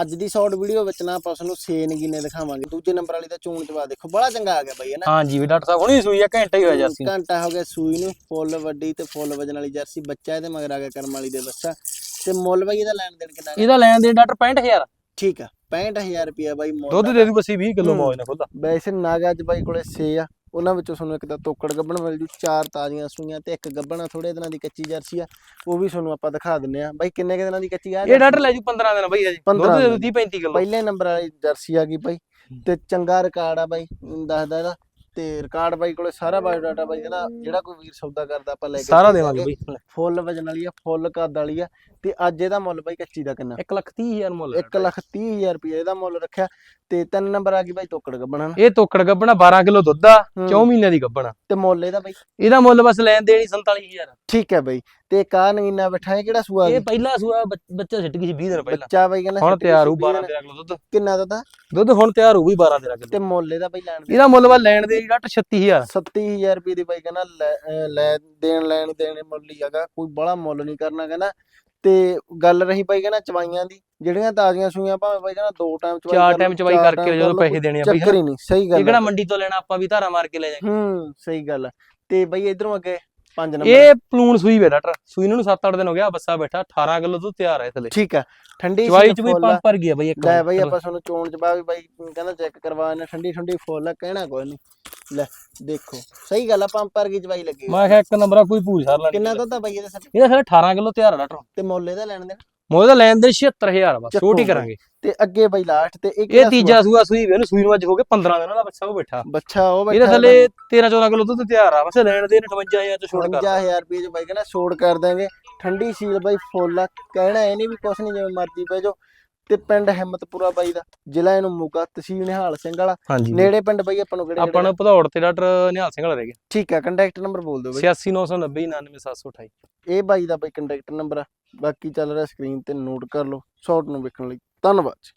ਅੱਜ ਦੀ short video ਵਿੱਚ ਨਾ ਆਪਾਂ ਤੁਹਾਨੂੰ ਸੇਨ ਗਿਨੇ ਦਿਖਾਵਾਂਗੇ। ਦੂਜੇ ਨੰਬਰ ਵਾਲੀ ਦਾ ਚੋਣ ਚਵਾ ਦੇਖੋ ਬੜਾ ਚੰਗਾ ਆ ਗਿਆ ਬਾਈ ਹੈ ਨਾ? ਹਾਂਜੀ ਵੀ ਡਾਕਟਰ ਸਾਹਿਬ ਹੁਣੀ ਸੂਈ ਆ ਘੰਟਾ ਹੀ ਹੋਇਆ ਜਰਸੀ ਘੰਟਾ ਹੋ ਗਿਆ ਸੂਈ ਨੂੰ ਫੁੱਲ ਵੱਡੀ ਤੇ ਫੁੱਲ ਵਜਨ ਵਾਲੀ ਜਰਸੀ ਬੱਚਾ ਇਹਦੇ ਮਗਰ ਆ ਗਿਆ ਕਰਮ ਵਾਲੀ ਦੇ ਬੱਚਾ। ਤੇ ਮੁੱਲ ਬਾਈ ਇਹਦਾ ਲੈਣ ਦੇਣ ਕਿੰਨਾ? ਇਹਦਾ ਲੈਣ ਦੇ ਡਾਕਟਰ 65000 ਠੀਕ ਆ 65000 ਰੁਪਿਆ ਬਾਈ ਮੁੱਲ ਦੁੱਧ ਦੇ ਦੂ ਬਸੀ 20 ਕਿਲੋ। ਮੌਜ ਨਾਲ ਖੁੱਲਦਾ ਵੈਸੇ ਨਾਗਾ ਬਾਈ ਕੋਲੇ 6 ਆ। ਉਹਨਾਂ ਵਿੱਚੋਂ ਤੁਹਾਨੂੰ ਇੱਕ ਤਾਂ ਤੋਕੜ ਗੱਬਣ ਮਿਲ ਜੂ ਚਾਰ ਤਾਜ਼ੀਆਂ ਸੂਈਆਂ ਤੇ ਇੱਕ ਗੱਬਣ ਥੋੜੇ ਦਿਨਾਂ ਦੀ ਕੱਚੀ ਜਰਸੀ ਆ ਉਹ ਵੀ ਤੁਹਾਨੂੰ ਆਪਾਂ ਦਿਖਾ ਦਿੰਨੇ ਆ ਬਾਈ ਕਿੰਨੇ ਕੁ ਦਿਨਾਂ ਦੀ ਕੱਚੀ ਆ? ਇਹ ਡਾਕਟਰ ਲੈ ਜੂ 15 ਦਿਨ ਬਈ ਹਜੇ। 15 ਦੁੱਧ ਦੇ ਦੂ ਦਿਨ। 30 35 ਕਿਲੋ। ਪਹਿਲੇ ਨੰਬਰ ਵਾਲੀ ਜਰਸੀ ਆ ਗਈ ਬਾਈ। ਤੇ ਚੰਗਾ ਰਿਕਾਰਡ ਆ ਬਾਈ ਦੱਸਦਾ ਇਹਦਾ। ਤੇ ਰਿਕਾਰਡ ਬਾਈ ਕੋਲੇ ਸਾਰਾ ਬਾਇਓਡਾਟਾ ਬਾਈ ਇਹਦਾ ਜਿਹੜਾ ਕੋਈ ਵੀਰ ਸੌਦਾ ਕਰਦਾ ਆਪਾਂ ਲੈ ਕੇ ਸਾਰਾ ਦੇਵਾਂਗੇ। ਬਈ ਫੁੱਲ ਵਜਨ ਵਾਲੀ ਆ ਫੁੱਲ ਕੱਦ ਵਾਲੀ ਆ। ਤੇ ਅੱਜ ਇਹਦਾ ਮੁੱਲ ਬਾਈ ਕੱਚੀ ਦਾ ਕਿੰਨਾ? 1 ਲੱਖ 30000 ਮੁੱਲ 1 ਲੱਖ 30 ਹਜ਼ਾਰ ਰੁਪਏ ਇਹਦਾ ਮੁੱਲ ਰੱਖਿਆ। ਤੇ ਤਿੰਨ ਨੰਬਰ ਆ ਗਈ ਬਾਈ ਤੋਕੜ ਗੱਬਣਾ। ਇਹ ਤੋਕੜ ਗੱਬਣਾ 12 ਕਿਲੋ ਦੁੱਧ ਆ ਹੂੰ। 4 ਮਹੀਨਿਆਂ ਦੀ ਗੱਬਣਾ। ਤੇ ਮੁੱਲ ਇਹਦਾ ਬਾਈ? ਇਹਦਾ ਮੁੱਲ ਬਸ ਲੈਣ ਦੇਣ ਹੀ 47000 ਠੀਕ ਹੈ ਬਾਈ। ਤੇ ਕਾ ਨਗੀਨਾ ਬੈਠਾ ਹੈ ਕਿਹੜਾ ਸੂਆ ਇਹ ਪਹਿਲਾ ਸੂਆ ਬੱਚ- ਛੱਟ ਗਈ ਸੀ 20 ਦਿਨ ਪਹਿਲਾਂ। ਬੱਚਾ ਬਾਈ ਕਹਿੰਦਾ ਹੁਣ ਤਿਆਰ ਵੀਹ 12 ਦਿਨ। 13 ਕਿਲੋ ਦੁੱਧ। ਕਿੰਨਾ ਦਾ ਤਾਂ ਦੁੱਧ ਹੁਣ ਤਿਆਰ ਹੋਊ 12 13 ਕਿਲੋ। ਤੇ ਮੁੱਲ ਇਹਦਾ ਬਾਈ ਲੈਣ ਦੇ। ਇਹਦਾ ਮੁੱਲ ਬਸ ਲੈਣ ਦੇ ਡਾਕਟਰ 36000 37000 ਰੁਪਏ ਦੀ ਬਾਈ ਕਹਿੰਦਾ ਲੈ- ਦੇਣ ਲੈਣ ਦੇਣੇ ਮੁੱਲ ਹੀ ਹੈਗਾ। ਕੋਈ ਬੜਾ ਮੁੱਲ ਨਹੀਂ ਕਰਨਾ ਕਹਿੰਦਾ। ਤੇ ਗੱਲ ਰਹੀ ਬਾਈ ਕਹਿੰਦਾ ਚਵਾਈਆਂ ਦੀ। ਜਿਹੜੀਆਂ ਤਾਜ਼ੀਆਂ ਸੂਈਆਂ ਭਾਵੇਂ ਬਾਈ ਕਹਿੰਦਾ ਦੋ ਟਾਈਮ ਚਵਾਈ ਚਾਰ ਟਾਈਮ ਚਵਾਈ ਕਰਕੇ ਜਦੋਂ ਪੈਸੇ ਦੇਣੇ ਆ ਬਈ ਚੱਕਰ ਹੀ ਨਹੀਂ ਸਹੀ ਇਹ ਗੱਲ ਕਿਹੜਾ ਹੈ। ਮੰਡੀ ਤੋਂ ਲੈਣਾ ਆਪਾਂ ਵੀ ਧਾਰਾ ਮਾਰ ਕੇ ਲੈ ਜਾਾਂਗੇ ਹੂੰ ਸਹੀ ਗੱਲ ਹੈ ਤੇ ਬਾਈ ਇਧਰੋਂ ਅੱਗੇ ਪੰਜ ਨੰਬਰ। ਇਹ ਪਲੂਣ ਸੂਈ ਵੇ ਡਾਕਟਰ ਸੂਈ ਨੂੰ 7-8 ਦਿਨ ਹੋ ਗਿਆ ਬੱਸਾ ਬੈਠਾ 18 ਕਿਲੋ ਦੁੱਧ ਤਿਆਰ ਹੈ ਥਲੇ ਠੀਕ ਹੈ ਠੰਡੀ ਚਵਾਈ ਚ ਵੀ। ਪੰਪ ਭਰ ਗਿਆ ਬਈ ਇੱਕ ਲੈ ਬਾਈ ਆਪਾਂ ਤੁਹਾਨੂੰ ਚੋਣ ਚ ਬਾ ਵੀ ਬਾਈ ਕਹਿੰਦਾ ਚੈੱਕ ਕਰਵਾ ਇਹਨੇ ਠੰਡੀ ਠੰਡੀ ਫੁੱਲ ਕਹਿਣਾ ਕੋਈ ਨਹੀਂ ਲੈ ਦੇਖੋ ਸਹੀ ਗੱਲ ਆ ਪੰਪ ਪਰ ਕੀ ਚਵਾਈ ਲੱਗੀ ਮੈਂ ਕਿਹਾ ਇੱਕ ਨੰਬਰ ਕੋਈ ਪੂਛ ਸਾਰ ਲੈਣੀ ਕਿੰਨਾ ਦੁੱਧ ਆ ਬਾਈ ਇਹਦੇ ਸੱਚ ਇਹਦਾ ਸਾਰਾ 18 ਕਿਲੋ ਤਿਆਰ ਆ ਡਾਕਟਰ। ਤੇ ਮੁੱਲ ਇਹਦਾ ਲੈਣ ਦੇ ਮੋਹ ਦਾ ਲੈਣ ਦੇ 76000 ਬਸ ਛੋਟੀ। ਕਰਾਂਗੇ। ਤੇ ਅੱਗੇ ਬਾਈ ਲਾਸਟ ਤੇ ਇਹ ਇਹ ਤੀਜਾ ਸੂਆ ਸੂਈ ਵੇ ਨੂੰ ਸੂਈ ਨੂੰ ਅੱਜ ਹੋ ਗਏ 15 ਦਿਨਾਂ ਦਾ ਬੱਚਾ ਉਹ ਬੈਠਾ? ਬੱਚਾ ਉਹ ਇਹਦੇ ਬੈਠਾ ਥੱਲੇ 13 14 ਕਿਲੋ ਦੁੱਧ ਤਿਆਰ ਆ ਬਸ ਲੈਣ ਦੇ 58000 ਚ ਛੋਟ ਕਰ। 55000 ਰੁਪਏ ਚ ਬਾਈ ਕਹਿੰਦਾ ਛੋੜ ਕਰ ਦਾਂਗੇ ਠੰਡੀ ਸੀਲ ਬਾਈ ਫੁੱਲ ਆ ਕਹਿਣਾ ਇਹ ਨਹੀਂ ਵੀ ਕੁਛ ਨਹੀਂ ਜਿਵੇਂ ਮਰਜ਼ੀ ਪੈ ਜਾਓ। ਤੇ ਪਿੰਡ ਹਿੰਮਤਪੁਰਾ ਬਾਈ ਦਾ ਜ਼ਿਲ੍ਹਾ ਇਹਨੂੰ ਮੋਗਾ ਤਹਿਸੀਲ ਨਿਹਾਲ ਸਿੰਘ ਵਾਲਾ। ਨੇੜੇ ਪਿੰਡ ਬਾਈ ਆਪਾਂ ਨੂੰ ਕਿਹੜੇ ਆਪਾਂ ਨੂੰ ਭਦੌੜ ਤੇ ਡਾਕਟਰ ਨਿਹਾਲ ਸਿੰਘ ਵਾਲਾ ਰਹਿ ਗਿਆ। ਠੀਕ ਆ ਕੰਟੈਕਟ ਨੰਬਰ ਬੋਲ ਦਿਓ ਬਾਈ। 86990 99728 ਇਹ ਬਾਈ ਦਾ ਬਾਈ ਕੰਟੈਕਟ ਨੰਬਰ ਆ। ਬਾਕੀ ਚੱਲ ਰਿਹਾ ਸਕਰੀਨ ਤੇ ਨੋਟ ਕਰ ਲਓ ਸ਼ਾਰਟ ਨੂੰ ਵੇਖਣ ਲਈ। ਧੰਨਵਾਦ ਜੀ।